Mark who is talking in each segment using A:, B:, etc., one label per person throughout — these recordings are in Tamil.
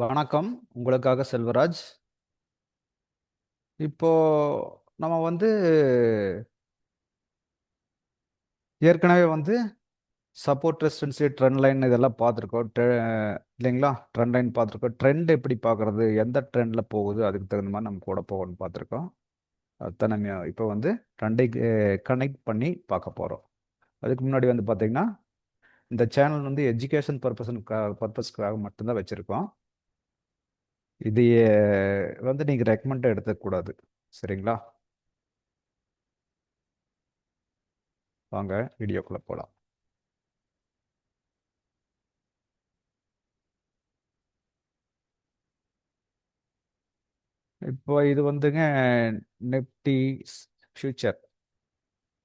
A: வணக்கம். உங்களுக்காக செல்வராஜ். இப்போ நம்ம வந்து ஏற்கனவே வந்து சப்போர்ட், ரெசிஸ்டன்சி ட்ரெண்ட் லைன் இதெல்லாம் பார்த்துருக்கோம். ட்ரெ இல்லைங்களா? ட்ரெண்ட் லைன் பார்த்துருக்கோம். ட்ரெண்ட் எப்படி பார்க்குறது? எந்த ட்ரெண்டில் போகுது? அதுக்கு தகுந்த மாதிரி நம்ம கூட போகணும்னு பார்த்துருக்கோம். அதுதான் நம்ம இப்போ வந்து ட்ரெண்டை கனெக்ட் பண்ணி பார்க்க போகிறோம் அதுக்கு முன்னாடி வந்து பார்த்திங்கன்னா இந்த சேனல் வந்து எஜுகேஷன் பர்பஸ்க்காக பர்பஸ்க்காக மட்டும்தான் வச்சுருக்கோம் இது வந்து நீங்கள் ரெக்கமெண்ட் எடுத்துக்கக்கூடாது. சரிங்களா? வாங்க வீடியோக்குள்ளே போகலாம் இப்போ இது வந்துங்க நிப்டி ஃபியூச்சர்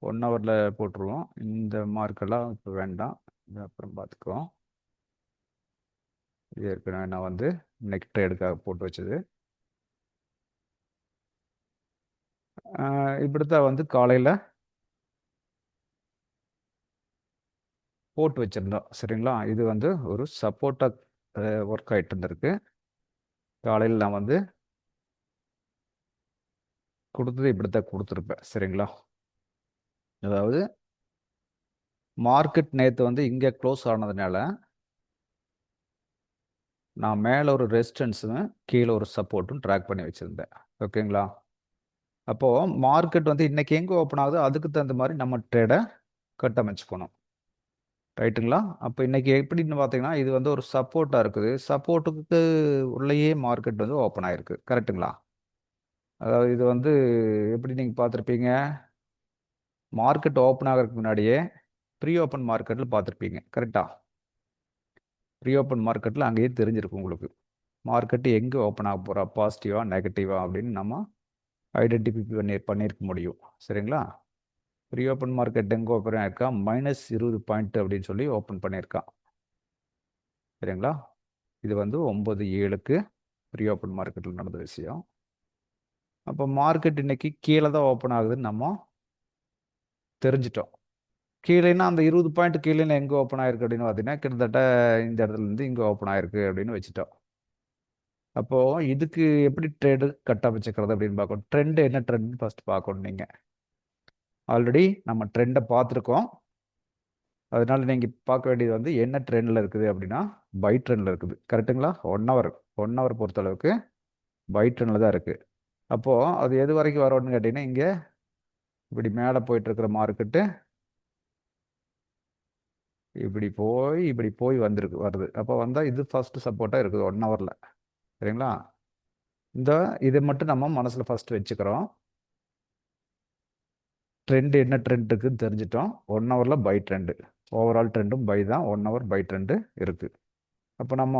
A: ஒன் ஹவரில் போட்டுருவோம். இந்த மார்க்கெல்லாம் இப்போ வேண்டாம். அப்புறம் பார்த்துக்குவோம். இது ஏற்கனவே நான் வந்து நெக் ட்ரேடுக்காக போட்டு வச்சது. இப்படி இப்படித்தான் வந்து காலையில் போட்டு வச்சிருந்தோம். சரிங்களா? இது வந்து ஒரு சப்போர்ட்டாக ஒர்க் ஆயிட்டு இருந்திருக்கு. காலையில் நான் வந்து குடுத்தது இப்படித்தான் கொடுத்துருப்பேன் சரிங்களா? அதாவது மார்க்கெட் நேற்று வந்து இங்கே க்ளோஸ் ஆனதுனால நான் மேலே ஒரு ரெசிஸ்டன்ஸும், கீழே ஒரு சப்போர்ட்டும் ட்ராக் பண்ணி வச்சுருந்தேன் ஓகேங்களா? அப்போது மார்க்கெட் வந்து இன்றைக்கி எங்கே ஓப்பன் ஆகுதோ அதுக்கு தகுந்த மாதிரி நம்ம ட்ரேடை கட்டமைச்சுக்கணும். ரைட்டுங்களா? அப்போ இன்றைக்கி எப்படின்னு பார்த்தீங்கன்னா, இது வந்து ஒரு சப்போர்ட்டாக இருக்குது. சப்போர்ட்டுக்கு உள்ளேயே மார்க்கெட் வந்து ஓப்பன் ஆகிருக்கு கரெக்ட்டுங்களா? அதாவது இது வந்து எப்படி நீங்கள் பார்த்துருப்பீங்க? மார்க்கெட் ஓப்பன் ஆகிறதுக்கு முன்னாடியே ப்ரீ ஓப்பன் மார்க்கெட்டில் பார்த்துருப்பீங்க. கரெக்டாக ரீஓப்பன் மார்க்கெட்டில் அங்கேயே தெரிஞ்சிருக்கும் உங்களுக்கு. மார்க்கெட்டு எங்கே ஓப்பன் ஆக போகிறா பாசிட்டிவாக நெகட்டிவாக அப்படின்னு நம்ம ஐடென்டிஃபை பண்ணி பண்ணியிருக்க முடியும். சரிங்களா? ப்ரீ ஓப்பன் மார்க்கெட் எங்கே ஓப்பன் ஆயிருக்கான்? -20 பாயிண்ட் அப்படின்னு சொல்லி ஓப்பன் பண்ணியிருக்கான். சரிங்களா? இது வந்து 9:07க்கு ப்ரீ ஓப்பன் மார்க்கெட்டில் நடந்த விஷயம். அப்போ மார்க்கெட் இன்னைக்கு கீழே தான் ஓப்பன் ஆகுதுன்னு நம்ம தெரிஞ்சுட்டோம். கீழேன்னா அந்த 20 பாயிண்ட் கீழே எங்கே ஓப்பன் ஆயிருக்கு அப்படின்னு பார்த்தீங்கன்னா, கிட்டத்தட்ட இந்த இடத்துல இருந்து ஓப்பன் ஆயிருக்கு அப்படின்னு வச்சுட்டோம். அப்போ இதுக்கு எப்படி ட்ரேடு கட்டமைச்சுக்கிறது அப்படின்னு பார்க்கணும். ட்ரெண்ட் என்ன ட்ரெண்ட்னு ஃபர்ஸ்ட் பார்க்கணும் நீங்கள் ஆல்ரெடி நம்ம ட்ரெண்டை பார்த்துருக்கோம். அதனால நீங்கள் பார்க்க வேண்டியது வந்து என்ன ட்ரெண்டில் இருக்குது அப்படின்னா, பை ட்ரெண்டில் இருக்குது. கரெக்ட்டுங்களா? ஒன் ஹவர் ஒன் ஹவர் பொறுத்தளவுக்கு பை ட்ரெண்டில் தான் இருக்குது அப்போது அது எது வரைக்கும் வரும்னு கேட்டிங்கன்னா இங்கே இப்படி மேலே போயிட்டுருக்கிற மார்க்கெட்டு இப்படி போய், இப்படி போய் வந்திருக்கு வருது. அப்போ வந்தால் இது ஃபஸ்ட்டு சப்போர்ட்டாக இருக்குது ஒன் ஹவரில் சரிங்களா? இந்த இதை மட்டும் நம்ம மனசில் ஃபஸ்ட்டு வச்சுக்கிறோம். ட்ரெண்ட் என்ன ட்ரெண்ட் இருக்குன்னு தெரிஞ்சுட்டோம். ஒன் ஹவரில் பை ட்ரெண்டு ஓவரால் ட்ரெண்டும் பை தான். ஒன் ஹவர் பை ட்ரெண்டு இருக்குது அப்போ நம்ம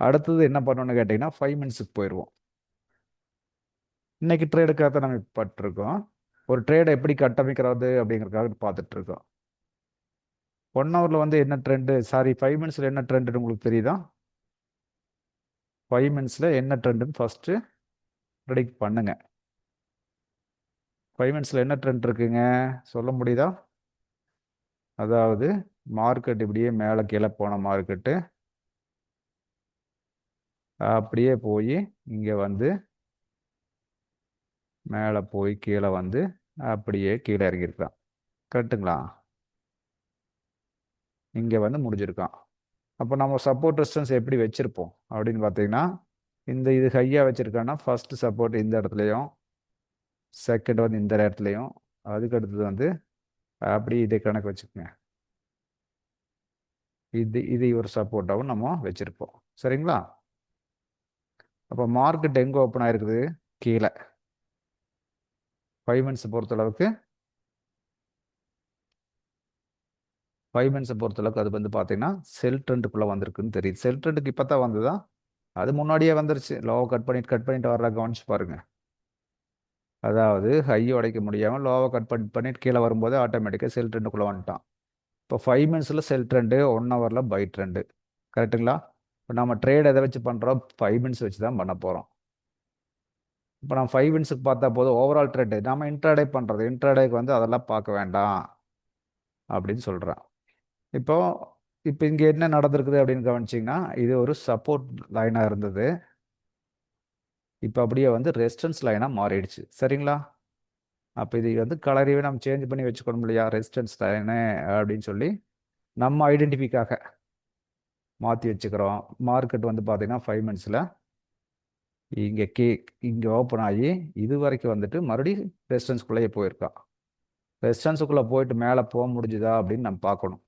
A: அடுத்தது என்ன பண்ணணும்னு கேட்டீங்கன்னா, 5 மினிட்ஸ்க்கு போயிடுவோம் இன்னைக்கு ட்ரேடுக்காக தான் நம்ம பட்டிருக்கோம் ஒரு ட்ரேடை எப்படி கட்டமைக்கிறது அப்படிங்கிறதுக்காக பார்த்துட்ருக்கோம் ஒன் ஹவரில் வந்து என்ன ட்ரெண்டு சாரி ஃபைவ் மினிட்ஸில் என்ன ட்ரெண்டுன்னு உங்களுக்கு தெரியுதா? ஃபைவ் மினிட்ஸில் என்ன ட்ரெண்டுன்னு ஃபஸ்ட்டு பிரெடிக்ட் பண்ணுங்க. ஃபைவ் மினிட்ஸில் என்ன ட்ரெண்ட் இருக்குங்க? சொல்ல முடியுதா? அதாவது மார்க்கெட் இப்படியே மேலே கீழே போன மார்க்கெட்டு அப்படியே போய் இங்கே வந்து மேலே போய் கீழே வந்து அப்படியே கீழே இறங்கியிருக்கான். கரெக்ட்டுங்களா? இங்கே வந்து முடிஞ்சிருக்கான். அப்போ நம்ம சப்போர்ட் ரெசிஸ்டன்ஸ் எப்படி வச்சுருப்போம் அப்படின்னு பார்த்தீங்கன்னா, இந்த இது ஹையாக வச்சுருக்கான்னா ஃபஸ்ட்டு சப்போர்ட் இந்த இடத்துலையும் செகண்ட் வந்து இந்த இடத்துலையும் அதுக்கு அடுத்தது வந்து அப்படி இதை கணக்கு வச்சுக்கோங்க இது இது ஒரு சப்போர்ட்டாகவும் நம்ம வச்சுருப்போம் சரிங்களா? அப்போ மார்க்கெட் எங்கே ஓப்பன் ஆயிருக்குது? கீழே ஃபைவ் மினிட்ஸ் பொறுத்தளவுக்கு 5 மினிட்ஸ பொறுத்தளவுக்கு அது வந்து பார்த்தீங்கன்னா, செல் ட்ரெண்டுக்குள்ளே வந்திருக்குன்னு தெரியுது. செல் ட்ரெண்டுக்கு இப்போ தான் வந்ததா? அது முன்னாடியே வந்துருச்சு. லோவை கட் பண்ணிட்டு, கட் பண்ணிட்டு வர்ற கவனிச்சு பாருங்கள் அதாவது ஹைய உடைக்க முடியாமல் லோவை கட் பண்ணி பண்ணிட்டு கீழே வரும்போது ஆட்டோமேட்டிக்காக செல் ட்ரெண்டுக்குள்ளே வந்துட்டான். இப்போ ஃபைவ் மினிட்ஸில் செல் ட்ரெண்டு, ஒன் ஹவரில் பை ட்ரெண்டு. கரெக்ட்டுங்களா? இப்போ நம்ம ட்ரேட் எதை வச்சு பண்ணுறோம் ஃபைவ் மினிட்ஸ் வச்சு தான் பண்ண போகிறோம் இப்போ நம்ம ஃபைவ் மினிட்ஸுக்கு பார்த்தா போதும். ஓவரால் ட்ரெண்டு நம்ம இன்ட்ராடே பண்ணுறது இன்ட்ராடேக்கு வந்து அதெல்லாம் பார்க்க வேண்டாம். அப்படின்னு சொல்கிறேன் இப்போ இப்போ இங்கே என்ன நடந்திருக்குது அப்படின்னு கவனிச்சிங்கன்னா இது ஒரு சப்போர்ட் லைனாக இருந்தது. இப்போ அப்படியே வந்து ரெசிஸ்டன்ஸ் லைனாக மாறிடுச்சு. சரிங்களா? அப்போ இது வந்து கலரையே நம்ம சேஞ்ச் பண்ணி வச்சுக்கணும் இல்லையா? ரெசிஸ்டன்ஸ் லைனு அப்படின்னு சொல்லி நம்ம ஐடென்டிஃபிக்காக மாற்றி வச்சுக்கிறோம். மார்க்கெட் வந்து பார்த்திங்கன்னா ஃபைவ் மினிட்ஸில் இங்கே கே இங்கே ஓப்பன் ஆகி இது வரைக்கும் வந்துட்டு மறுபடியும் ரெசிஸ்டன்ஸ்குள்ளேயே போயிருக்கான் ரெசிஸ்டன்ஸுக்குள்ளே போயிட்டு மேலே போக முடிஞ்சுதா அப்படின்னு நம்ம பார்க்கணும்.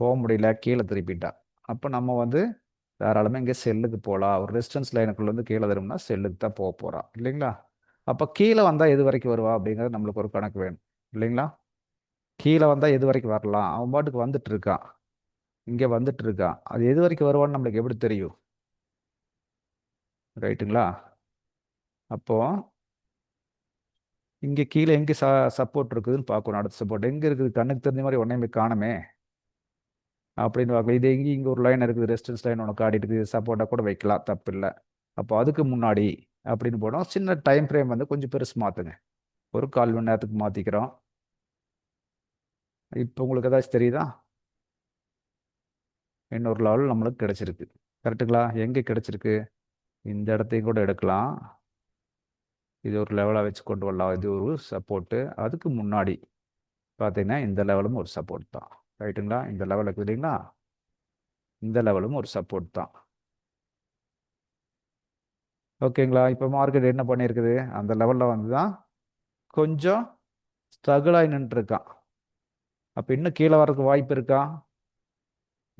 A: போக முடியல கீழே திருப்பிட்டா. அப்போ நம்ம வந்து தாராளமாக இங்கே செல்லுக்கு போகலாம் ஒரு ரெசிஸ்டன்ஸ் லைனுக்குள்ள வந்து கீழே திரும்பினா செல்லுக்கு தான் போக போகிறான் இல்லைங்களா? அப்போ கீழே வந்தால் எது வரைக்கும் வருவா அப்படிங்கிறது நம்மளுக்கு ஒரு கணக்கு வேணும். இல்லைங்களா? கீழே வந்தால் எது வரைக்கும் வரலாம்? அவன் பாட்டுக்கு வந்துட்டு இருக்கான் இங்கே வந்துட்டு இருக்கான் அது எது வரைக்கும் வருவான்னு நம்மளுக்கு எப்படி தெரியும்? ரைட்டுங்களா? அப்போ இங்கே கீழே எங்கே ச சப்போர்ட் இருக்குதுன்னு பார்க்கணும். அடுத்த சப்போர்ட். எங்கே இருக்குது? கண்ணுக்கு தெரிஞ்ச மாதிரி உடனே காணுமே. அப்படின்னு பார்க்கலாம் இது இங்கே இங்கே ஒரு லைன் இருக்குது. ரெசிஸ்டன்ஸ் லைன் ஒன்று ஆடிட்டு இருக்குது. சப்போர்ட்டாக கூட வைக்கலாம். தப்பு இல்லை அப்போ அதுக்கு முன்னாடி அப்படின்னு போனோம். சின்ன டைம் ஃப்ரேம் வந்து கொஞ்சம் பெருசு மாற்றுங்க ஒரு கால் மணி நேரத்துக்கு மாற்றிக்கிறோம் இப்போ உங்களுக்கு ஏதாச்சும் தெரியுதா? இன்னொரு லெவல் நம்மளுக்கு கிடச்சிருக்கு. கரெக்டுங்களா எங்கே கிடச்சிருக்கு? இந்த இடத்தையும் கூட எடுக்கலாம். இது ஒரு லெவலாக வச்சு கொண்டு வரலாம். இது ஒரு சப்போர்ட்டு அதுக்கு முன்னாடி பார்த்தீங்கன்னா இந்த லெவலும் ஒரு சப்போர்ட் தான். ரைட்டுங்களா இந்த லெவல் இருக்குது இல்லைங்களா? இந்த லெவலும் ஒரு சப்போர்ட் தான். ஓகேங்களா இப்போ மார்க்கெட் என்ன பண்ணியிருக்குது அந்த லெவலில் வந்து தான் கொஞ்சம் ஸ்ட்ரகிள் நின்றுருக்கான் அப்போ இன்னும் கீழே வர்றதுக்கு வாய்ப்பு இருக்கா?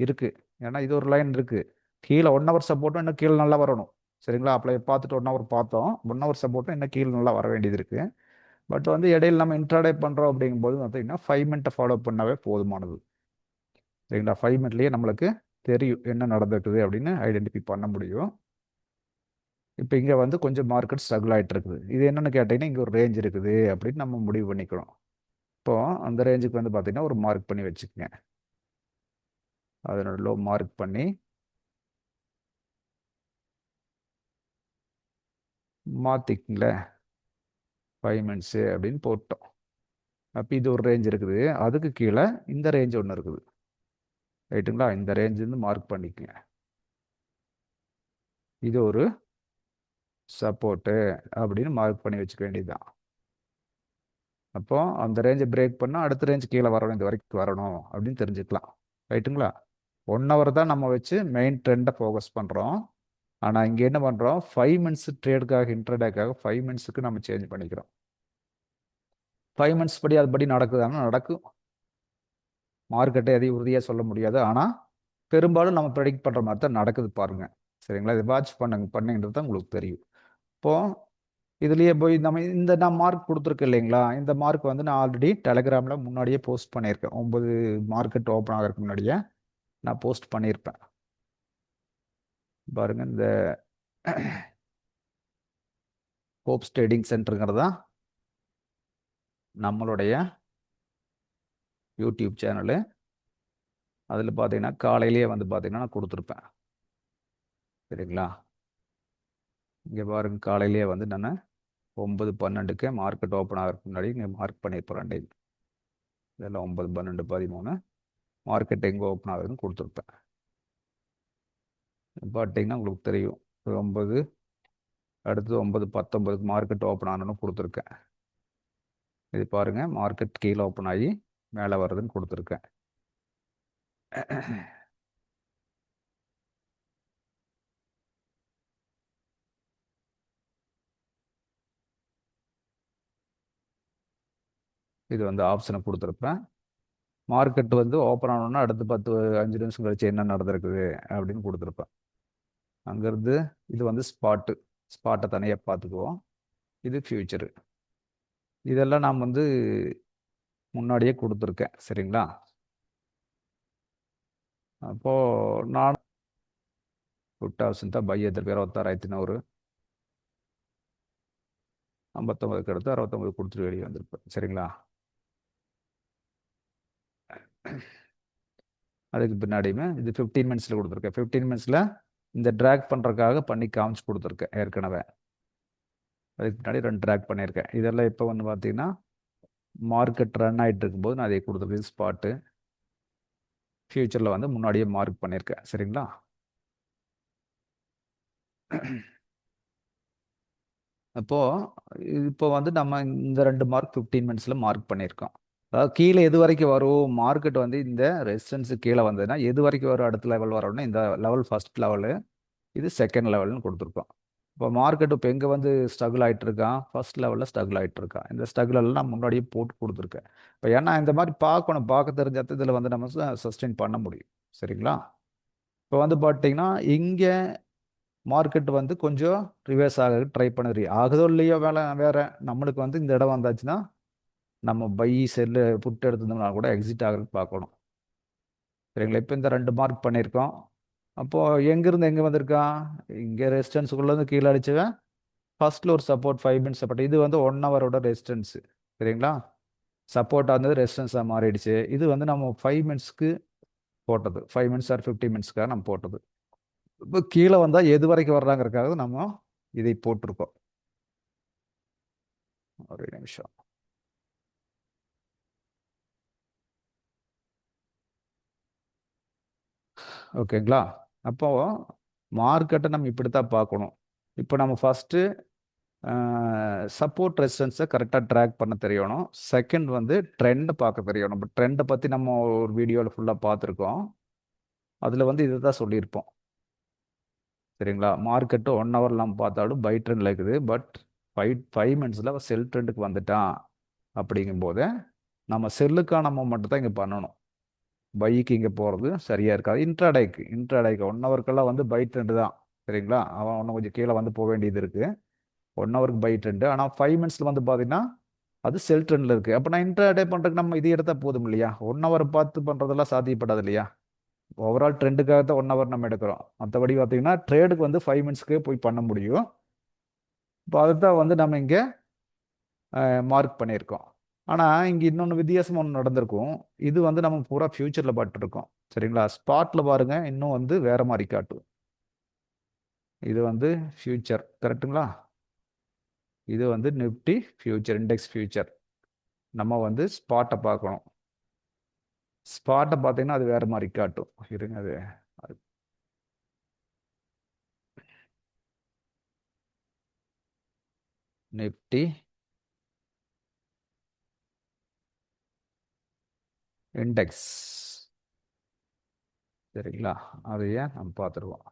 A: இருக்குது ஏன்னா இது ஒரு லைன் இருக்குது கீழே ஒன் ஹவர் சப்போர்ட்டும் இன்னும் கீழே நல்லா வரணும். சரிங்களா? அப்போ பார்த்துட்டு ஒன் ஹவர் பார்த்தோம். ஒன் ஹவர் சப்போர்ட்டும் இன்னும் கீழே நல்லா வர வேண்டியது இருக்குது பட் வந்து இடையில் நம்ம இன்ட்ராடே பண்ணுறோம் அப்படிங்கும்போது பார்த்தீங்கன்னா ஃபைவ் மினிட்டை ஃபாலோ பண்ணாவே போதுமானது. சரிங்களா ஃபைவ் மினிட்லேயே நம்மளுக்கு தெரியும் என்ன நடந்திருக்குது அப்படின்னு ஐடென்டிஃபை பண்ண முடியும். இப்போ இங்கே வந்து கொஞ்சம் மார்க்கெட் ஸ்ட்ரகிள் ஆகிட்டு இருக்குது இது என்னென்னு கேட்டிங்கன்னா இங்கே ஒரு ரேஞ்ச் இருக்குது அப்படின்னு நம்ம முடிவு பண்ணிக்கிறோம். இப்போ அந்த ரேஞ்சுக்கு வந்து பார்த்திங்கன்னா ஒரு மார்க் பண்ணி வச்சுக்கோங்க. அதனோட லோ மார்க் பண்ணி மாற்றிக்குங்களேன் ஃபைவ் மினிட்ஸு அப்படின்னு போட்டோம். அப்போ இது ஒரு ரேஞ்ச் இருக்குது. அதுக்கு கீழே இந்த ரேஞ்ச் ஒன்று இருக்குது. ரைட்டுங்களா? இந்த ரேஞ்சிலேருந்து மார்க் பண்ணிக்கங்க. இது ஒரு சப்போர்ட்டு அப்படின்னு மார்க் பண்ணி வச்சுக்க வேண்டியதுதான். அப்போ அந்த ரேஞ்சை பிரேக் பண்ணால் அடுத்த ரேஞ்ச் கீழே வரணும் இது வரைக்கும் வரணும் அப்படின்னு தெரிஞ்சுக்கலாம். ரைட்டுங்களா? ஒன் ஹவர் தான் நம்ம வச்சு மெயின் ட்ரெண்டை ஃபோக்கஸ் பண்ணுறோம் ஆனால் இங்கே என்ன பண்ணுறோம் ஃபைவ் மினிட்ஸ் ட்ரேடுக்காக இன்டர்டேக்காக ஃபைவ் மினிட்ஸுக்கு நம்ம சேஞ்ச் பண்ணிக்கிறோம். ஃபைவ் மினிட்ஸ் படி அதுபடி நடக்குதானா? நடக்கும். மார்க்கெட்டை எதையும் உறுதியாக சொல்ல முடியாது. ஆனால் பெரும்பாலும் நம்ம ப்ரெடிக்ட் பண்ணுற மாதிரி தான் நடக்குது பாருங்க. சரிங்களா? இதை வாட்ச் பண்ணுங்க பண்ணிங்கிறது தான் உங்களுக்கு தெரியும். இப்போது இதுலேயே போய் நம்ம இந்த நான் மார்க் கொடுத்துருக்கேன் இல்லைங்களா? இந்த மார்க் வந்து நான் ஆல்ரெடி டெலகிராமில் முன்னாடியே போஸ்ட் பண்ணியிருக்கேன். ஒம்பது மார்க்கெட் ஓப்பன் ஆகிறதுக்கு முன்னாடியே நான் போஸ்ட் பண்ணியிருப்பேன். பாருங்கள் இந்த ஹோப்ஸ் ட்ரேடிங் தான் நம்மளுடைய யூடியூப் சேனலு அதில் பார்த்தீங்கன்னா காலையிலேயே வந்து பார்த்தீங்கன்னா நான் கொடுத்துருப்பேன். சரிங்களா? இங்கே பாருங்க காலையிலேயே வந்து நான் ஒம்பது பன்னெண்டுக்கு மார்க்கெட் ஓப்பன் ஆகிறதுக்கு முன்னாடி இங்கே மார்க் பண்ணியிருப்பேன் ரெண்டையும் இதெல்லாம் ஒம்பது பன்னெண்டு பதிமூணு மார்க்கெட் எங்கே ஓப்பன் ஆகுதுன்னு கொடுத்துருப்பேன். பார்த்தீங்கன்னா உங்களுக்கு தெரியும். ஒம்பது அடுத்தது ஒம்பது பத்தொம்பதுக்கு மார்க்கெட் ஓப்பன் ஆகணும்னு கொடுத்துருக்கேன். இது பாருங்கள் மார்க்கெட் கீழே ஓப்பன் ஆகி மேலே வருதுன்னு கொடுத்துருக்கேன். இது வந்து ஆப்ஷனை கொடுத்துருப்பேன். மார்க்கெட் வந்து ஓப்பன் ஆனோன்னா அடுத்து பத்து அஞ்சு நிமிஷம் கழிச்சு என்ன நடந்திருக்குது அப்படின்னு கொடுத்துருப்பேன். அங்கேருந்து இது வந்து ஸ்பாட்டு ஸ்பாட்டை தனியாக பார்த்துக்குவோம். இது ஃப்யூச்சரு இதெல்லாம் நாம் வந்து முன்னாடியே கொடுத்துருக்கேன். சரிங்களா? அப்போது நான் புட் ஆப்ஷன் தான் பை எதிர்ப்பு இருபத்தாறாயிரத்தி நூறு ஐம்பத்தொம்பதுக்கு அடுத்து அறுபத்தொம்பது கொடுத்துட்டு வெளியே வந்திருப்பேன். சரிங்களா? அதுக்கு பின்னாடியுமே இது ஃபிஃப்டீன் மினிட்ஸில் கொடுத்துருக்கேன். ஃபிஃப்டீன் மினிட்ஸில் இந்த ட்ராக் பண்ணுறதுக்காக பண்ணி காமிச்சு கொடுத்துருக்கேன் ஏற்கனவே. அதுக்கு பின்னாடி ரெண்டு ட்ராக் பண்ணியிருக்கேன். இதெல்லாம் இப்போ வந்து பார்த்தீங்கன்னா மார்க்கெட் ரன் ஆகிட்டு இருக்கும்போது நான் அதை கொடுத்துருக்கேன் ஸ்பாட்டு ஃப்யூச்சரில் வந்து முன்னாடியே மார்க் பண்ணியிருக்கேன். சரிங்களா? அப்போது இப்போ வந்து நம்ம இந்த ரெண்டு மார்க் ஃபிஃப்டீன் மினிட்ஸில் மார்க் பண்ணியிருக்கோம். அதாவது கீழே எது வரைக்கும் வரும்? மார்க்கெட் வந்து இந்த ரெசிஸ்டன்ஸு கீழே வந்ததுன்னா எது வரைக்கும் வரும்? அடுத்த லெவல் வரணும்னா இந்த லெவல் ஃபர்ஸ்ட் லெவலு இது செகண்ட் லெவல்னு கொடுத்துருக்கோம். இப்போ மார்க்கெட் இப்போ எங்கே வந்து ஸ்ட்ரகிள் ஆகிட்டு இருக்கான் ஃபர்ஸ்ட் லெவலில் ஸ்ட்ரகிள் ஆகிட்டு இருக்கான் இந்த ஸ்ட்ரகிளெல்லாம் நான் முன்னாடியே போட்டு கொடுத்துருக்கேன். இப்போ ஏன்னா இந்த மாதிரி பார்க்கணும் பார்க்க தெரிஞ்சால் இதில் வந்து நம்ம சஸ்டெயின் பண்ண முடியும். சரிங்களா? இப்போ வந்து பார்த்தீங்கன்னா இங்கே மார்க்கெட் வந்து கொஞ்சம் ரிவர்ஸ் ஆக ட்ரை பண்ணுறீ ஆகுதோ இல்லையோ வேலை வேறு நம்மளுக்கு வந்து இந்த இடம் வந்தாச்சுன்னா நம்ம பை செல்லு புட்டு எடுத்திருந்தோம்னா கூட எக்ஸிட் ஆகிறதுக்கு பார்க்கணும். சரிங்களா? இப்போ இந்த ரெண்டு மார்க் பண்ணியிருக்கோம். அப்போது எங்கேருந்து எங்கே வந்திருக்கான் இங்கே ரெசிஸ்டன்ஸுக்குள்ளேருந்து கீழே அடிச்சுவேன் ஃபர்ஸ்ட்டில் ஒரு சப்போர்ட் ஃபைவ் மினிட்ஸ் சப்போர்ட் இது வந்து ஒன் ஹவரோட ரெசிஸ்டன்ஸு சரிங்களா? சப்போர்ட்டாக இருந்தது ரெசிஸ்டன்ஸாக மாறிடுச்சு. இது வந்து நம்ம ஃபைவ் மினிட்ஸ்க்கு போட்டது. ஃபைவ் மினிட்ஸ் ஆர் ஃபிஃப்டி மினிட்ஸ்க்காக நம்ம போட்டது. இப்போ கீழே வந்தால் எது வரைக்கும் வர்றாங்கிறதுக்காக நம்ம இதை போட்டிருக்கோம். ஒரு நிமிஷம். ஓகேங்களா? அப்போ மார்க்கெட்டை நம்ம இப்படி தான் பார்க்கணும். இப்போ நம்ம ஃபஸ்ட்டு சப்போர்ட் ரெசிஸ்டன்ஸை கரெக்டாக ட்ராக் பண்ண தெரியணும். செகண்ட் வந்து ட்ரெண்டை பார்க்க தெரியணும். இப்போ ட்ரெண்டை பற்றி நம்ம ஒரு வீடியோவில் ஃபுல்லாக பார்த்துருக்கோம். அதில் வந்து இதை தான் சொல்லியிருப்போம். சரிங்களா? மார்க்கெட்டு ஒன் ஹவர்லாம் பார்த்தாலும் பை ட்ரெண்டில் இருக்குது பட் ஃபைவ் ஃபைவ் மினிட்ஸில் செல் ட்ரெண்டுக்கு வந்துட்டான். அப்படிங்கும்போது நம்ம செல்லுக்கான மூமெண்ட் தான் இங்கே பண்ணணும். பைக்கு இங்கே போகிறது சரியாக இருக்காது. இன்ட்ராடைக்கு இன்ட்ராடைக்கு ஒன் ஹவருக்கெல்லாம் வந்து பை ட்ரெண்டு தான் சரிங்களா? அவன் இன்னும் கொஞ்சம் கீழே வந்து போக வேண்டியது இருக்குது ஒன் ஹவருக்கு பை ட்ரெண்டு ஆனால் ஃபைவ் மினிட்ஸில் வந்து பார்த்தீங்கன்னா அது செல் ட்ரெண்டில் இருக்குது அப்போ நான் இன்ட்ராடே பண்ணுறதுக்கு நம்ம இது எடுத்தால் போதும் இல்லையா? ஒன் ஹவர் பார்த்து பண்ணுறதெல்லாம் சாத்தியப்படாது இல்லையா? ஓவரால் ட்ரெண்டுக்காக தான் ஒன் ஹவர் நம்ம எடுக்கிறோம். மற்றபடி பார்த்தீங்கன்னா ட்ரேடுக்கு வந்து ஃபைவ் மினிட்ஸ்க்கு போய் பண்ண முடியும். இப்போ அதை தான் வந்து நம்ம இங்கே மார்க் பண்ணியிருக்கோம். ஆனால் இங்கே இன்னொன்று வித்தியாசம் ஒன்று நடந்திருக்கும். இது வந்து நம்ம பூரா ஃப்யூச்சரில் பாட்டுருக்கோம் சரிங்களா? ஸ்பாட்டில் பாருங்கள் இன்னும் வந்து வேறு மாதிரி காட்டும் இது வந்து ஃப்யூச்சர் கரெக்டுங்களா இது வந்து நிஃப்டி ஃப்யூச்சர் இண்டெக்ஸ் ஃப்யூச்சர் நம்ம வந்து ஸ்பாட்டை பார்க்கணும். ஸ்பாட்டை பார்த்தீங்கன்னா அது வேறு மாதிரி காட்டும். இருங்க அது நிஃப்டி இண்டெக்ஸ் சரிங்களா? அதையே நம்ம பார்த்துருவோம்.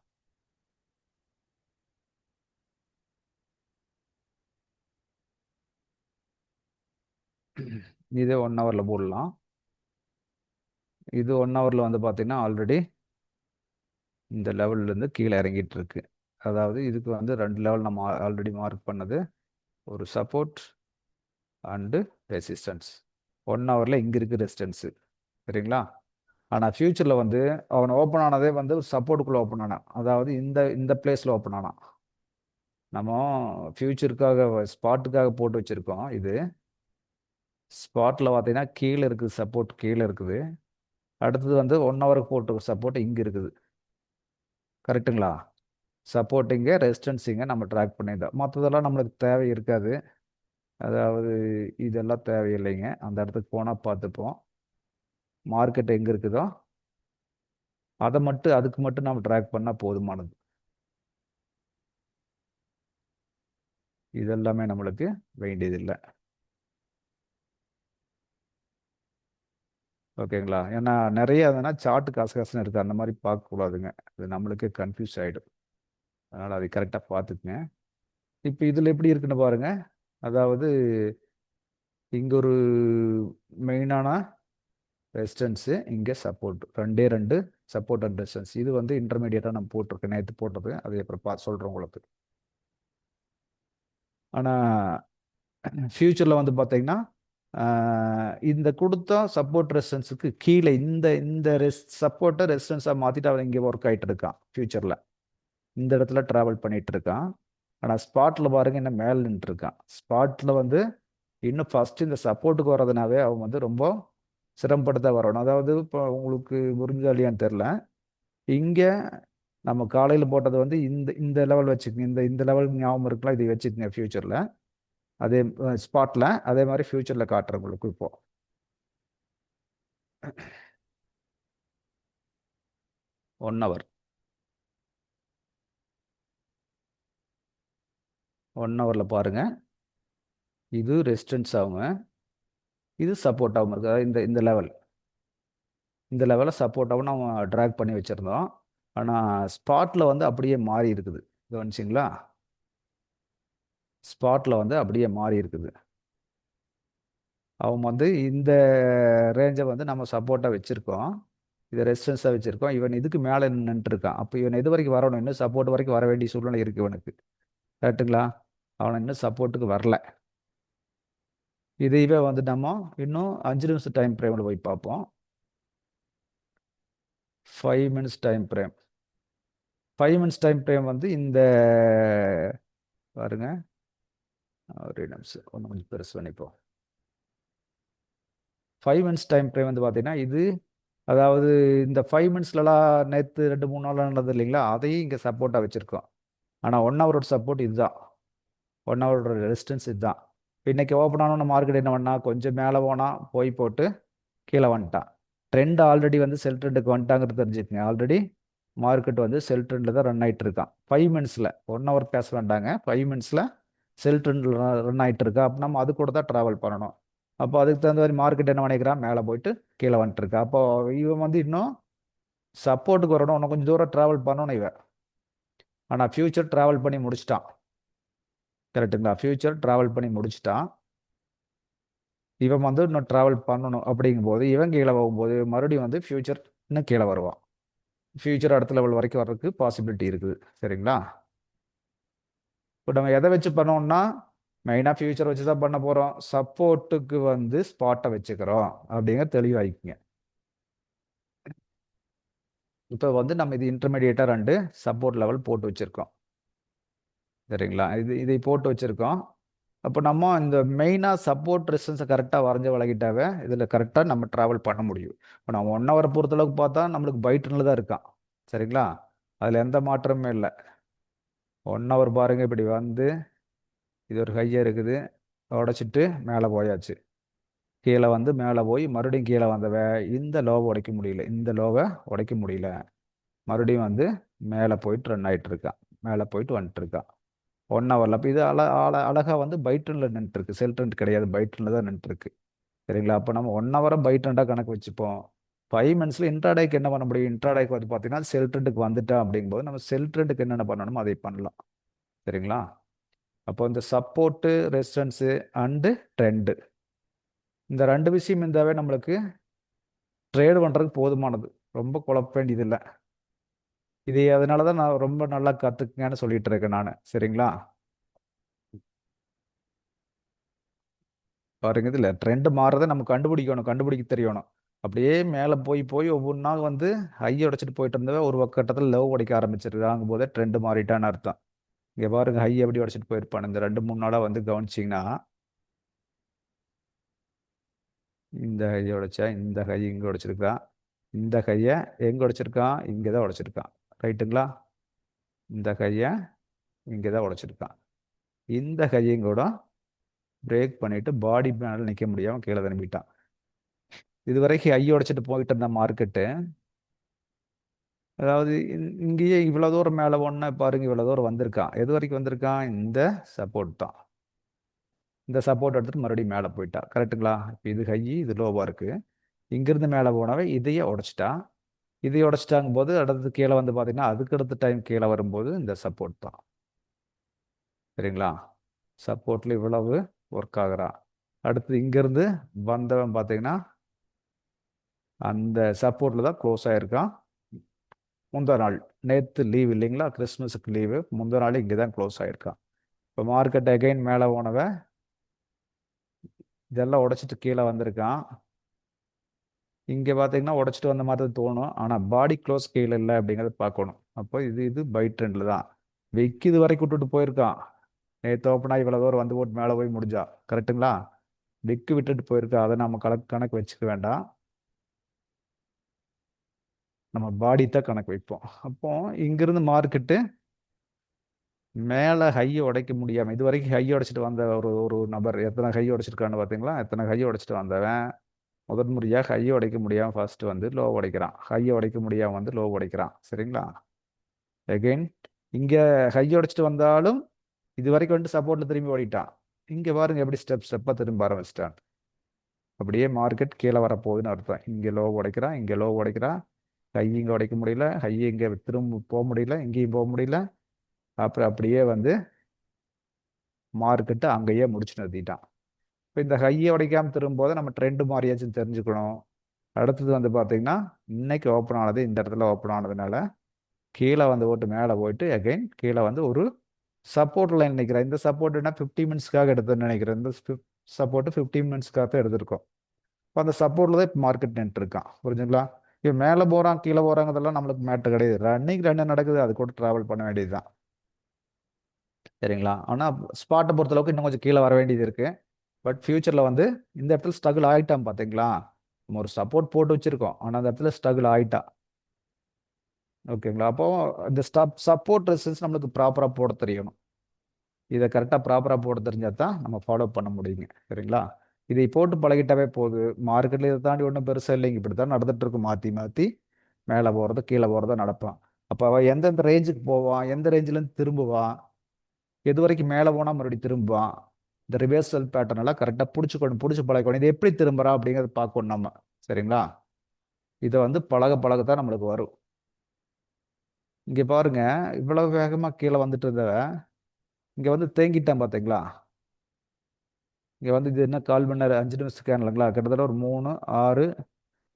A: இதே ஒன் ஹவரில் போடலாம். இது ஒன் ஹவரில் வந்து பார்த்தீங்கன்னா ஆல்ரெடி இந்த லெவல்லேருந்து கீழே இறங்கிட்டு இருக்கு. அதாவது இதுக்கு வந்து ரெண்டு லெவல் நம்ம ஆல்ரெடி மார்க் பண்ணது. ஒரு சப்போர்ட் அண்டு ரெசிஸ்டன்ஸ் ஒன் ஹவரில் இங்கே இருக்குது ரெசிஸ்டன்ஸு சரிங்களா? ஆனால் ஃப்யூச்சரில் வந்து அவன் ஓப்பன் ஆனதே வந்து சப்போர்ட்டுக்குள்ளே ஓப்பன் ஆனான் அதாவது இந்த இந்த பிளேஸில் ஓப்பன் ஆனான் நம்ம ஃப்யூச்சருக்காக ஸ்பாட்டுக்காக போட்டு வச்சுருக்கோம் இது. ஸ்பாட்டில் பார்த்தீங்கன்னா கீழே இருக்குது சப்போர்ட் கீழே இருக்குது. அடுத்தது வந்து ஒன் ஹவருக்கு போட்டு சப்போர்ட் இங்கே இருக்குது. கரெக்டுங்களா சப்போர்ட் இங்கே ரெசிஸ்டன்ஸ் இங்கே நம்ம ட்ராக் பண்ணியிருந்தோம் மற்றதெல்லாம் நம்மளுக்கு தேவை இருக்காது. அதாவது இதெல்லாம் தேவையில்லைங்க. அந்த இடத்துக்கு போனால் பார்த்துப்போம் மார்க்கெட் எங்கே இருக்குதோ அதை மட்டும் அதுக்கு மட்டும் நம்ம ட்ராக் பண்ணால் போதுமானது. இதெல்லாமே நம்மளுக்கு வேண்டியதில்லை. ஓகேங்களா? ஏன்னா நிறைய அதனால் சார்ட்டு காசு காசுன்னு இருக்குது அந்த மாதிரி பார்க்கக்கூடாதுங்க. அது நம்மளுக்கு கன்ஃபியூஸ் ஆகிடும் அதனால் அதை கரெக்டாக பார்த்துக்குங்க. இப்போ இதில் எப்படி இருக்குன்னு பாருங்கள் அதாவது இங்கே ஒரு மெயினான ரெசிஸ்டன்ஸு இங்கே சப்போர்ட். ரெண்டே ரெண்டு சப்போர்ட் அண்ட் ரெசிஸ்டன்ஸ். இது வந்து இன்டர்மீடியட்டாக நம்ம போட்டிருக்கேன். நேற்று போட்டது. அது அப்புறம் பா சொல்கிறோம் உங்களுக்கு. ஆனால் ஃப்யூச்சரில் வந்து பார்த்தீங்கன்னா இந்த கொடுத்தா சப்போர்ட் ரெசிஸ்டன்ஸுக்கு கீழே இந்த இந்த ரெஸ் சப்போர்ட்டை ரெசிஸ்டன்ஸாக மாற்றிட்டு அவன் இங்கே ஒர்க் ஆகிட்டு இருக்கான் ஃப்யூச்சரில். இந்த இடத்துல ட்ராவல் பண்ணிகிட்டு இருக்கான். ஆனால் ஸ்பாட்டில் பாருங்கள் இன்னும் மேலே நின்றுருக்கான் ஸ்பாட்டில் வந்து இன்னும் ஃபஸ்ட்டு இந்த சப்போர்ட்டுக்கு வர்றதுனாவே அவன் வந்து ரொம்ப சிரமப்படுத்த வரணும். அதாவது இப்போ உங்களுக்கு புரிஞ்சாலியான்னு தெரில இங்கே நம்ம காலையில் போட்டது வந்து இந்த இந்த லெவல் வச்சுக்கோங்க. இந்த இந்த லெவல் ஞாபகம் இருக்கலாம் இதை வச்சுக்கோங்க ஃப்யூச்சரில் அதே ஸ்பாட்டில் அதே மாதிரி ஃப்யூச்சரில் காட்டுறவங்களுக்கு இப்போ. ஒன் ஹவர் ஒன் ஹவரில் பாருங்கள் இது ரெசிஸ்டன்ஸ் ஆகுங்க. இது சப்போர்ட்டாகவும் இருக்குது இந்த இந்த லெவல் இந்த லெவலில் சப்போர்ட்டாகவும் நம்ம ட்ராக் பண்ணி வச்சுருந்தோம். ஆனால் ஸ்பாட்டில் வந்து அப்படியே மாறி இருக்குது. கவனிச்சிங்களா? ஸ்பாட்டில் வந்து அப்படியே மாறி இருக்குது. அவன் வந்து இந்த ரேஞ்சை வந்து நம்ம சப்போர்ட்டாக வச்சுருக்கோம். இதை ரெசிஸ்டன்ஸாக வச்சுருக்கோம். இவன் இதுக்கு மேலே நின்றுட்டுருக்கான் அப்போ இவன் எது வரைக்கும் வரணும்? இன்னும் சப்போர்ட் வரைக்கும் வர வேண்டிய சூழ்நிலை இருக்குது இவனுக்கு. கரெக்டுங்களா அவனை இன்னும் சப்போர்ட்டுக்கு வரல. இதையவே வந்து நம்ம இன்னும் அஞ்சு நிமிஷம் டைம் ஃப்ரேமில் போய் பார்ப்போம். Five minutes time frame five minutes time frame வந்து இந்த பாருங்க. ஒரு நிமிஷம் ஒன்று கொஞ்சம் பெருசு பண்ணிப்போம் ஃபைவ் மினிட்ஸ் டைம் ஃப்ரேம் வந்து பார்த்தீங்கன்னா இது அதாவது இந்த ஃபைவ் மினிட்ஸ்லலாம் நேற்று ரெண்டு மூணு நாள் நடந்தது இல்லைங்களா? அதையும் இங்கே சப்போர்ட்டாக வச்சுருக்கோம். ஆனால் ஒன் ஹவரோட சப்போர்ட் இதுதான். ஒன் ஹவரோட ரெசிஸ்டன்ஸ் இதுதான். இன்றைக்கி ஓப்பன் ஆனோன்னு மார்க்கெட் என்ன பண்ணா? கொஞ்சம் மேலே போனால் போய் போட்டு கீழே வந்துட்டான் ட்ரெண்ட் ஆல்ரெடி வந்து செல் ட்ரெண்டுக்கு வந்துட்டாங்கிறது தெரிஞ்சுக்கங்க. ஆல்ரெடி மார்க்கெட் வந்து செல் ட்ரெண்டில் தான் ரன் ஆகிட்டு இருக்கான் ஃபைவ் மினிட்ஸில் ஒன் ஹவர் பேச வேண்டாங்க. ஃபைவ் மினிட்ஸில் செல் ட்ரெண்டில் ரன் ஆகிட்டு இருக்கா. அப்போ நம்ம அது கூட தான் ட்ராவல் பண்ணணும். அப்போ அதுக்கு தகுந்த மாதிரி மார்க்கெட் என்ன பண்ணிக்கிறான் மேலே போயிட்டு கீழே வந்துட்டுருக்கா அப்போ இவன் வந்து இன்னும் சப்போர்ட்டுக்கு வரணும். இன்னும் கொஞ்சம் தூரம் ட்ராவல் பண்ணணும் இவன். ஆனால் ஃப்யூச்சர் ட்ராவல் பண்ணி முடிச்சிட்டான். கரெக்டுங்களா ஃப்யூச்சர் ட்ராவல் பண்ணி முடிச்சுட்டான். இவன் வந்து இன்னும் ட்ராவல் பண்ணணும் அப்படிங்கும்போது இவன் கீழே போகும்போது மறுபடியும் வந்து ஃப்யூச்சர் இன்னும் கீழே வருவான். ஃப்யூச்சர் அடுத்த லெவல் வரைக்கும் வர்றதுக்கு பாசிபிலிட்டி இருக்குது. சரிங்களா? இப்போ நம்ம எதை வச்சு பண்ணோம்னா மெயினாக ஃப்யூச்சர் வச்சு தான் பண்ண போகிறோம் சப்போர்ட்டுக்கு வந்து ஸ்பாட்டை வச்சுக்கிறோம் அப்படிங்கிற தெளிவாகிக்குங்க இப்போ வந்து நம்ம இது இன்டர்மீடியேட்டாக ரெண்டு சப்போர்ட் லெவல் போட்டு வச்சுருக்கோம். சரிங்களா இது இதை போட்டு வச்சுருக்கோம். அப்போ நம்ம இந்த மெயினாக சப்போர்ட் ரெசிஸ்டன்ஸை கரெக்டாக வரைஞ்சி வழங்கிட்டாவே இதில் கரெக்டாக நம்ம ட்ராவல் பண்ண முடியும். இப்போ நம்ம ஒன் ஹவர் பொறுத்தளவுக்கு பார்த்தா நம்மளுக்கு பைட்டனில் தான் இருக்கான். சரிங்களா? அதில் எந்த மாற்றமுமே இல்லை. ஒன் ஹவர் பாருங்கள் இப்படி வந்து இது ஒரு ஹையாக இருக்குது. உடச்சிட்டு மேலே போயாச்சு. கீழே வந்து மேலே போய் மறுபடியும் கீழே வந்தவ இந்த லோவை உடைக்க முடியல. இந்த லோவை உடைக்க முடியல. மறுபடியும் வந்து மேலே போயிட்டு ரன் ஆகிட்டு இருக்கான். மேலே போயிட்டு வந்துட்டு இருக்கான். ஒன் ஹவரில் அப்போ இது அழ அழ அழகாக வந்து பைட்டனில் நின்றுருக்கு. செல் ட்ரெண்ட் கிடையாது. பைட்டனில் தான் நின்றுருக்கு. சரிங்களா? அப்போ நம்ம ஒன் ஹவரை பை ட்ரெண்டாக கணக்கு வச்சுப்போம். ஃபைவ் மினிட்ஸில் இன்ட்ராடேக்கு என்ன பண்ண முடியும்? இன்ட்ராடேக்கு வந்து பார்த்தீங்கன்னா செல் ட்ரெண்டுக்கு வந்துட்டா அப்படிங்கும்போது நம்ம செல் ட்ரெண்டுக்கு என்னென்ன பண்ணணுமோ அதை பண்ணலாம். சரிங்களா? அப்போ இந்த சப்போர்ட்டு ரெசிஸ்டன்ஸு அண்டு ட்ரெண்டு இந்த ரெண்டு விஷயம் இருந்தாவே நம்மளுக்கு ட்ரேடு பண்ணுறதுக்கு போதுமானது. ரொம்ப குழப்ப வேண்டியதில்லை. இது அதனால தான் நான் ரொம்ப நல்லா கற்றுக்குங்கன்னு சொல்லிட்டு இருக்கேன் நான். சரிங்களா? பாருங்க இதில் ட்ரெண்டு மாறுறதை நம்ம கண்டுபிடிக்கணும் கண்டுபிடிக்க தெரியணும். அப்படியே மேலே போய் போய் ஒவ்வொன்றா வந்து ஹை உடைச்சிட்டு போயிட்டு இருந்தவ ஒரு கட்டத்தில் லவ் உடைக்க ஆரம்பிச்சிருக்காங்க போதே ட்ரெண்டு மாறிட்டான்னு அர்த்தம். இங்கே பாருங்க ஹை எப்படி உடைச்சிட்டு போயிருப்பான்? இந்த ரெண்டு மூணு நாளாக வந்து கவனிச்சிங்கன்னா இந்த ஹையை உடைச்சா இந்த ஹை இங்கே உடைச்சிருக்கான். இந்த கையை எங்கே உடைச்சிருக்கான்? இங்கே தான் உடைச்சிருக்கான். ரைட்டுங்களா இந்த கையை இங்கே தான் உடைச்சிருக்கான். இந்த கையும் கூட பிரேக் பண்ணிவிட்டு பாடி மேலே நிற்க முடியாமல் கீழே திரும்பிட்டான். இது வரைக்கும் ஐய உடைச்சிட்டு போயிட்டு இருந்த மார்க்கெட்டு அதாவது இங்கேயே இவ்வளோ தூரம் மேலே ஒன்று பாருங்க இவ்வளோ தூரம் வந்திருக்கான். எது வரைக்கும் வந்திருக்கான்? இந்த சப்போர்ட் தான். இந்த சப்போர்ட் எடுத்துட்டு மறுபடியும் மேலே போயிட்டா. கரெக்டுங்களா இப்போ இது ஹை இது லோவாக இருக்குது இங்கேருந்து மேலே போனவே இதையே உடச்சிட்டா. இதை உடைச்சிட்டாங்க போது அடுத்து கீழே வந்து பார்த்தீங்கன்னா அதுக்கு அடுத்த டைம் கீழே வரும்போது இந்த சப்போர்ட் தான். சரிங்களா? சப்போர்ட்டில் இவ்வளவு ஒர்க் ஆகுறான் அடுத்து இங்கேருந்து வந்தவன் பார்த்தீங்கன்னா அந்த சப்போர்ட்டில் தான் க்ளோஸ் ஆகிருக்கான் முந்தா நாள். நேற்று லீவ் இல்லைங்களா? கிறிஸ்மஸுக்கு லீவு முந்தா நாள் இங்கே தான் க்ளோஸ் ஆகிருக்கான் இப்போ மார்க்கெட் அகைன் மேலே போனவன் இதெல்லாம் உடைச்சிட்டு கீழே வந்திருக்கான். இங்கே பார்த்தீங்கன்னா உடச்சிட்டு வந்த மாதிரி தான் தோணும். ஆனால் பாடி க்ளோஸ் கீழே இல்லை அப்படிங்கிறத பார்க்கணும். அப்போ இது இது பை ட்ரெண்டில் தான். விக்கு இது வரைக்கும் விட்டுட்டு போயிருக்கான். நேற்று ஓப்பனாக இவ்வளோ தூரம் வந்து போட்டு மேலே போய் முடிஞ்சா. கரெக்டுங்களா விக்கு விட்டுட்டு போயிருக்கா அதை நம்ம கணக்கு கணக்கு வச்சுக்க வேண்டாம். நம்ம பாடி தான் கணக்கு வைப்போம். அப்போ இங்கிருந்து மார்க்கெட்டு மேலே ஹையை உடைக்க முடியாமல் இது வரைக்கும் ஹை உடைச்சிட்டு வந்த ஒரு ஒரு நபர் எத்தனை ஹை உடைச்சிருக்கான்னு பார்த்தீங்களா எத்தனை ஹை உடைச்சிட்டு வந்தவன்? முதன் முறையாக ஹையை உடைக்க முடியாமல் ஃபர்ஸ்ட் வந்து லோ உடைக்கிறான். ஹையை உடைக்க முடியாமல் வந்து லோ உடைக்கிறான். சரிங்களா? அகைன் இங்கே ஹையை உடைச்சிட்டு வந்தாலும் இது வரைக்கும் வந்துட்டு சப்போர்ட்டில் திரும்பி ஓடிட்டான். இங்கே பாருங்கள் எப்படி ஸ்டெப் ஸ்டெப்பாக திரும்ப ஆரம்பிச்சிட்டான். அப்படியே மார்க்கெட் கீழே வரப்போகுதுன்னு அர்த்தம். இங்கே லோ உடைக்கிறான் இங்கே லோ உடைக்கிறான். ஹை இங்கே உடைக்க முடியல. ஹை இங்கே திரும்ப போக முடியல. இங்கேயும் போக முடியல. அப்புறம் அப்படியே வந்து மார்க்கெட்டு அங்கேயே முடிச்சு நிறுத்திட்டான். இப்போ இந்த ஹையை உடைக்காமல் திரும்பும்போது நம்ம ட்ரெண்டு மாறியாச்சுன்னு தெரிஞ்சுக்கணும். அடுத்தது வந்து பார்த்தீங்கன்னா இன்னைக்கு ஓப்பன் ஆனது இந்த இடத்துல ஓப்பன் ஆனதுனால கீழே வந்து ஓட்டு மேலே போயிட்டு அகைன் கீழே வந்து ஒரு சப்போர்ட் லைன் நினைக்கிறேன். இந்த சப்போர்ட்னா ஃபிஃப்டி மினிட்ஸ்க்காக எடுத்துன்னு நினைக்கிறேன். இந்த சப்போர்ட்டு ஃபிஃப்டீன் மினிட்ஸ்க்காக தான் எடுத்திருக்கோம். இப்போ அந்த சப்போர்ட்டில் தான் இப்போ மார்க்கெட் நின்றுருக்கான் புரிஞ்சுங்களா? இப்போ மேலே போகிறான் கீழே போகிறாங்கிறதெல்லாம் நம்மளுக்கு மேட்டர் கிடையாது. ரன்னிங் ரன் நடக்குது அது கூட ட்ராவல் பண்ண வேண்டியது தான் சரிங்களா ஆனால் ஸ்பாட்டை பொறுத்தளவுக்கு இன்னும் கொஞ்சம் கீழே வர வேண்டியது இருக்குது பட் ஃப்யூச்சரில் வந்து இந்த இடத்துல ஸ்ட்ரகிள் ஆகிட்டான் பார்த்தீங்களா நம்ம ஒரு சப்போர்ட் போட்டு வச்சுருக்கோம். ஆனால் அந்த இடத்துல ஸ்ட்ரகிள் ஆகிட்டா ஓகேங்களா? அப்போ இந்த ஸ்டப் சப்போர்ட் ரெசிஸ்டன்ஸ் நம்மளுக்கு ப்ராப்பராக போட தெரியணும். இதை கரெக்டாக ப்ராப்பராக போட தெரிஞ்சால் தான் நம்ம ஃபாலோ பண்ண முடியுங்க. சரிங்களா? இதை போட்டு பழகிட்டாவே போகுது மார்க்கெட்டில் இதை தாண்டி ஒன்றும் பெருசாக இல்லைங்க. இப்படி தான் நடந்துட்டு இருக்கும் மாற்றி மாற்றி மேலே போகிறதோ கீழே போகிறதோ நடப்பான் அப்போ அவன் எந்தெந்த ரேஞ்சுக்கு போவான் எந்த ரேஞ்சிலேருந்து திரும்புவான் எது வரைக்கும் மேலே போனால் மறுபடியும் திரும்புவான் இந்த ரிவர்சல் பேட்டர்ன் எல்லாம் கரெக்டாக பிடிச்சிக்கணும் பிடிச்சி பழகணும் இது எப்படி திரும்புறா அப்படிங்கிறத பார்க்கணும் நம்ம. சரிங்களா? இதை வந்து பழக பழகத்தான் நம்மளுக்கு வரும். இங்கே பாருங்க இவ்வளவு வேகமாக கீழே வந்துட்டு இருந்தவ இங்கே வந்து தேங்கிட்டான் பார்த்தீங்களா? இங்கே வந்து இது என்ன கால் மணி நேரம் அஞ்சு நிமிஷம் கேனலுங்களா கிட்டத்தட்ட ஒரு மூணு ஆறு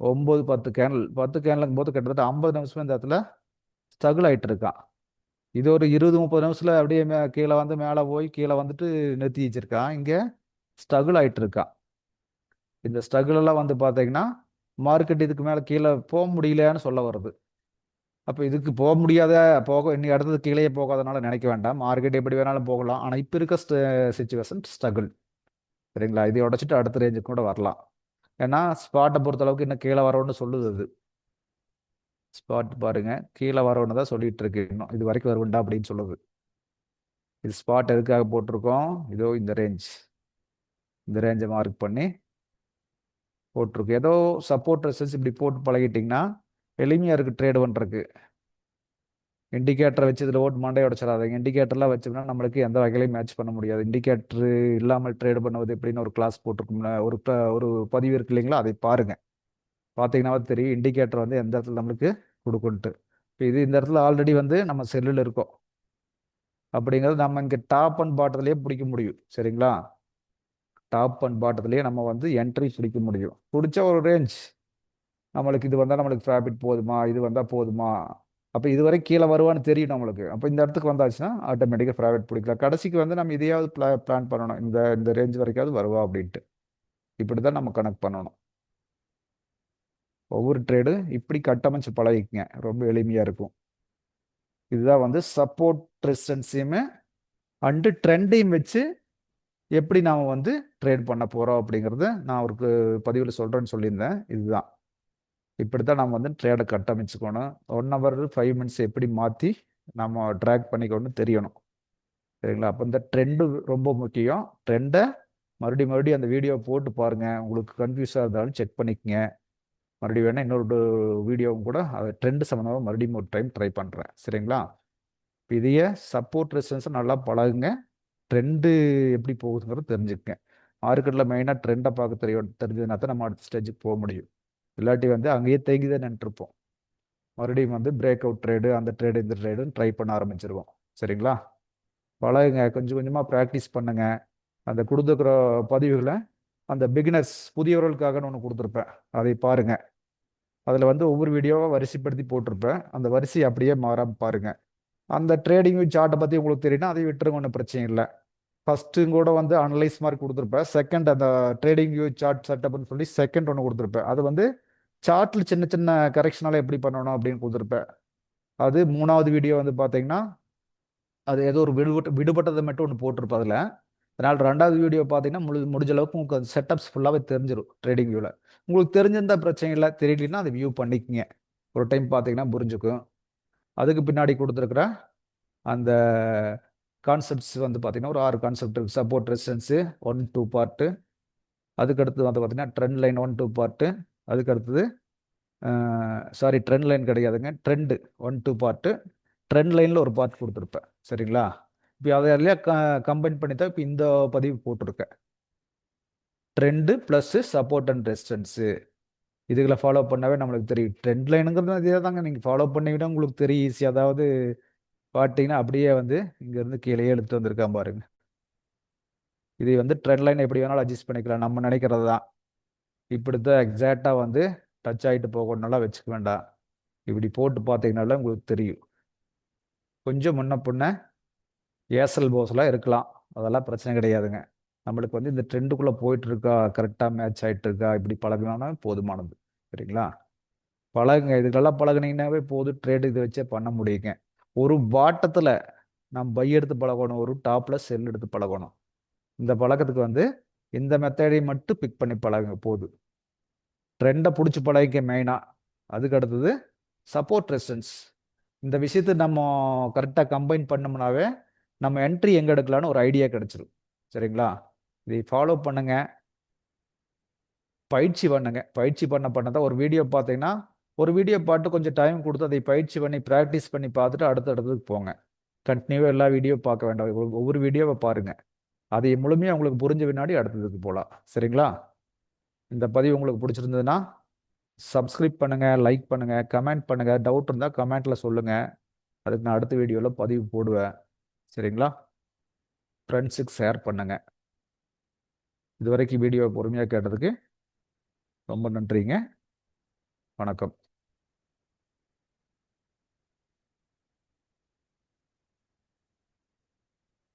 A: ஒம்பது பத்து கேனல் பத்து கேனலுங்கும் போது கிட்டத்தட்ட ஐம்பது நிமிஷம் இந்த இடத்துல ஸ்ட்ரகிள் ஆகிட்டு இருக்கான். இது ஒரு இருபது முப்பது நிமிஷத்தில் அப்படியே மே கீழே வந்து மேலே போய் கீழே வந்துட்டு நிறுத்தி வச்சிருக்கான். இங்கே ஸ்ட்ரகிள் ஆகிட்டு இருக்கான். இந்த ஸ்ட்ரகிளெல்லாம் வந்து பார்த்தீங்கன்னா மார்க்கெட் இதுக்கு மேலே கீழே போக முடியலன்னு சொல்ல வருது. அப்போ இதுக்கு போக முடியாத போக இன்னைக்கு அடுத்தது கீழே போகாதனால நினைக்க வேண்டாம். மார்க்கெட் எப்படி வேணாலும் போகலாம். ஆனால் இப்போ இருக்க சுச்சுவேஷன் ஸ்ட்ரகிள் சரிங்களா? இதை உடச்சிட்டு அடுத்த ரேஞ்சுக்கு கூட வரலாம். ஏன்னா ஸ்பாட்டை பொறுத்தளவுக்கு இன்னும் கீழே வரோன்னு சொல்லுது அது. ஸ்பாட் பாருங்க. கீழே வரோன்னு தான் சொல்லிட்டு இருக்கு இன்னும் இது வரைக்கும் வருவண்டா அப்படின்னு சொல்லுது. இது ஸ்பாட் எதுக்காக போட்டிருக்கோம்? இதோ இந்த ரேஞ்ச் இந்த ரேஞ்சை மார்க் பண்ணி போட்டிருக்கு ஏதோ சப்போர்ட் ரெசன்ஸ் இப்படி போட்டு பழகிட்டிங்கன்னா எளிமையாக இருக்குது ட்ரேடு பண்ணுறதுக்கு இண்டிகேட்டரை வச்சு இதில் ஓட்டு மண்டையை உடச்சிடாதீங்க. இண்டிகேட்டர்லாம் வச்சோம்னா நம்மளுக்கு எந்த வகையிலையும் மேட்ச் பண்ண முடியாது. இண்டிகேட்டர் இல்லாமல் ட்ரேடு பண்ணுவது எப்படின்னு ஒரு கிளாஸ் போட்டிருக்கோம்ல. ஒரு ஒரு பதிவு இருக்கு இல்லைங்களா? அதை பாருங்கள் பார்த்தீங்கன்னா தெரியும் இண்டிகேட்டர் வந்து எந்த இடத்துல நம்மளுக்கு கொடுக்குன்ட்டு. இப்போ இது இந்த இடத்துல ஆல்ரெடி வந்து நம்ம செல்லில் இருக்கோம். அப்படிங்கிறது நம்ம இங்கே டாப் அண்ட் பாட்டத்துலேயே பிடிக்க முடியும். சரிங்களா? டாப் அண்ட் பாட்டத்துலேயே நம்ம வந்து என்ட்ரி பிடிக்க முடியும். பிடிச்ச ஒரு ரேஞ்ச் நம்மளுக்கு இது வந்தால் நம்மளுக்கு ப்ராஃபிட் போதுமா? இது வந்தால் போதுமா? அப்போ இதுவரை கீழே வருவான்னு தெரியும் நம்மளுக்கு. அப்போ இந்த இடத்துக்கு வந்தாச்சுன்னா ஆட்டோமேட்டிக்காக ப்ரைவேட் பிடிக்கலாம். கடைசிக்கு வந்து நம்ம இதையாவது பிளா பிளான் பண்ணணும். இந்த இந்த ரேஞ்ச் வரைக்காவது வருவா அப்படின்ட்டு. இப்படி தான் நம்ம கனெக்ட் பண்ணணும். ஒவ்வொரு ட்ரேடு இப்படி கட்டமைச்சு பழகிக்குங்க. ரொம்ப எளிமையாக இருக்கும். இதுதான் வந்து சப்போர்ட் ரெசிஸ்டன்ஸையுமே அண்டு ட்ரெண்டையும் வச்சு எப்படி நாம் வந்து ட்ரேட் பண்ண போகிறோம் அப்படிங்கிறத நான் ஒரு பதிவில் சொல்கிறேன்னு சொல்லியிருந்தேன். இதுதான். இப்படி தான் நம்ம வந்து ட்ரேடை கட்டமைச்சுக்கணும். ஒன் ஹவர் ஃபைவ் மினிட்ஸ் எப்படி மாற்றி நம்ம ட்ராக் பண்ணிக்கணும்னு தெரியணும். சரிங்களா? அப்போ இந்த ட்ரெண்டு ரொம்ப முக்கியம். ட்ரெண்டை மறுபடியும் மறுபடியும் அந்த வீடியோ போட்டு பாருங்கள் உங்களுக்கு கன்ஃபியூஸாக இருந்தாலும் செக் பண்ணிக்கங்க. மறுபடியும் வேணால் இன்னொரு வீடியோவும் கூட அது ட்ரெண்டு சம்மந்தமாக மறுபடியும் ஒரு டைம் ட்ரை பண்ணுறேன் சரிங்களா? இப்போ இதையே சப்போர்ட் ரெசிஸ்டன்ஸை நல்லா பழகுங்க. ட்ரெண்டு எப்படி போகுதுங்கிறது தெரிஞ்சுக்கங்க. மார்க்கெட்டில் மெயினாக ட்ரெண்டை பார்க்க தெரியும் தெரிஞ்சதுனா தான் நம்ம அடுத்த ஸ்டேஜுக்கு போக முடியும். இல்லாட்டி வந்து அங்கேயே தேங்கி தான் நின்றுருப்போம் மறுபடியும் வந்து பிரேக் அவுட் ட்ரேடு அந்த ட்ரேடு இந்த ட்ரேடுன்னு ட்ரை பண்ண ஆரம்பிச்சிருவோம். சரிங்களா? பழகுங்க. கொஞ்சம் கொஞ்சமாக ப்ராக்டிஸ் பண்ணுங்க. அந்த கொடுத்துருக்குற பதிவுகளை அந்த பிகினர்ஸ் புதியவர்களுக்காக ஒன்று கொடுத்துருப்பேன். அதை பாருங்கள் அதில் வந்து ஒவ்வொரு வீடியோவாக வரிசைப்படுத்தி போட்டிருப்பேன். அந்த வரிசை அப்படியே மாறாமல் பாருங்கள் அந்த ட்ரேடிங் சார்ட்டை பற்றி உங்களுக்கு தெரியும்னா அதை விட்டுருங்க ஒன்றும் பிரச்சனை இல்லை. ஃபஸ்ட்டும் கூட வந்து அனலைஸ் மாதிரி கொடுத்துருப்பேன். செகண்ட் அந்த ட்ரேடிங் வியூ சார்ட் செட்டப்னு சொல்லி செகண்ட் ஒன்று கொடுத்துருப்பேன். அது வந்து சார்ட்டில் சின்ன சின்ன கரெக்ஷனால் எப்படி பண்ணணும் அப்படின்னு கொடுத்துருப்பேன். அது மூணாவது வீடியோ வந்து பார்த்தீங்கன்னா அது ஏதோ ஒரு விடுபட்ட விடுபட்டதை மட்டும் ஒன்று போட்டிருப்பேன் அதில். அதனால் ரெண்டாவது வீடியோ பார்த்தீங்கன்னா முழு முடிஞ்ச அளவுக்கு உங்களுக்கு செட்டப்ஸ் ஃபுல்லாகவே தெரிஞ்சிடும் ட்ரேடிங் வியூவில் உங்களுக்கு தெரிஞ்சிருந்த பிரச்சனை இல்லை. தெரியலன்னா அதை வியூ பண்ணிக்கங்க. ஒரு டைம் பார்த்தீங்கன்னா புரிஞ்சுக்கும். அதுக்கு பின்னாடி கொடுத்துருக்குற அந்த கான்செப்ட்ஸ் வந்து பார்த்தீங்கன்னா ஒரு ஆறு கான்செப்ட் இருக்குது support resistance one two part அதுக்கு அடுத்தது வந்து பார்த்தீங்கன்னா trend line one two part அதுக்கடுத்தது சாரி ட்ரெண்ட் லைன் கிடையாதுங்க. Trend one two part trend லைனில் ஒரு பார்ட் கொடுத்துருப்பேன். சரிங்களா? இப்போ அதை எல்லாம் க கம்பைன் பண்ணி தான் இப்போ இந்த பதிவு போட்டிருக்கேன். Trend plus support and resistance இதுகளை ஃபாலோ பண்ணாவே நம்மளுக்கு தெரியும். ட்ரெண்ட் லைனுங்கிறது இதே தாங்க. நீங்கள் ஃபாலோ பண்ணிவிட உங்களுக்கு தெரியும் ஈஸி அதாவது பார்த்தீங்கன்னா அப்படியே வந்து இங்கேருந்து கீழே எடுத்து வந்திருக்கான் பாருங்க. இது வந்து ட்ரெண்ட் லைன் எப்படி வேணாலும் அட்ஜஸ்ட் பண்ணிக்கலாம். நம்ம நினைக்கிறது தான். இப்படி தான் எக்ஸாக்டாக வந்து டச் ஆகிட்டு போகணும்லாம் வச்சுக்க வேண்டாம். இப்படி போட்டு பார்த்தீங்கனால உங்களுக்கு தெரியும். கொஞ்சம் முன்ன பின்ன ஏசல் போஸ்லாம் இருக்கலாம். அதெல்லாம் பிரச்சனை கிடையாதுங்க. நம்மளுக்கு வந்து இந்த ட்ரெண்டுக்குள்ளே போயிட்டு இருக்கா கரெக்டாக மேட்ச் ஆகிட்டு இருக்கா இப்படி பழகினா போதுமானது. சரிங்களா? பழகுங்க. இதுக்கெல்லாம் பழகுனீங்கன்னாவே போதும். ட்ரேடு இதை வச்சே பண்ண முடியுங்க. ஒரு வாட்டத்தில் நம்ம பை எடுத்து பழகணும். ஒரு டாப்பில் செல் எடுத்து பழகணும். இந்த பழக்கத்துக்கு வந்து இந்த மெத்தடை மட்டும் பிக் பண்ணி பழகுங்க. போதும். ட்ரெண்டை பிடிச்சி பழகிக்க மெயினாக அதுக்கு அடுத்தது சப்போர்ட் ரெசன்ஸ் இந்த விஷயத்தை நம்ம கரெக்டாக கம்பைன் பண்ணோம்னாவே நம்ம என்ட்ரி எங்கே எடுக்கலான்னு ஒரு ஐடியா கிடச்சிரும். சரிங்களா? இதை ஃபாலோ பண்ணுங்க. பயிற்சி பண்ணுங்க. பயிற்சி பண்ண பண்ண தான் ஒரு வீடியோ பார்த்தீங்கன்னா ஒரு வீடியோ பார்த்து கொஞ்சம் டைம் கொடுத்து அதை பயிற்சி பண்ணி ப்ராக்டிஸ் பண்ணி பார்த்துட்டு அடுத்த இடத்துக்கு போங்க. கண்டினியூவாக எல்லா வீடியோ பார்க்க வேண்டாம். ஒவ்வொரு- ஒவ்வொரு வீடியோவை பாருங்கள் அதை முழுமையாக உங்களுக்கு புரிஞ்ச பின்னாடி அடுத்ததுக்கு போகலாம். சரிங்களா? இந்த பதிவு உங்களுக்கு பிடிச்சிருந்ததுன்னா சப்ஸ்கிரைப் பண்ணுங்கள் லைக் பண்ணுங்கள் கமெண்ட் பண்ணுங்கள் டவுட் இருந்தால் கமெண்ட்டில் சொல்லுங்கள் அதுக்கு நான் அடுத்த வீடியோவில் பதிவு போடுவேன். சரிங்களா? ஃப்ரெண்ட்ஸுக்கு ஷேர் பண்ணுங்கள் இது வரைக்கும் வீடியோ பொறுமையாக கேட்டதுக்கு ரொம்ப நன்றிங்க. வணக்கம்.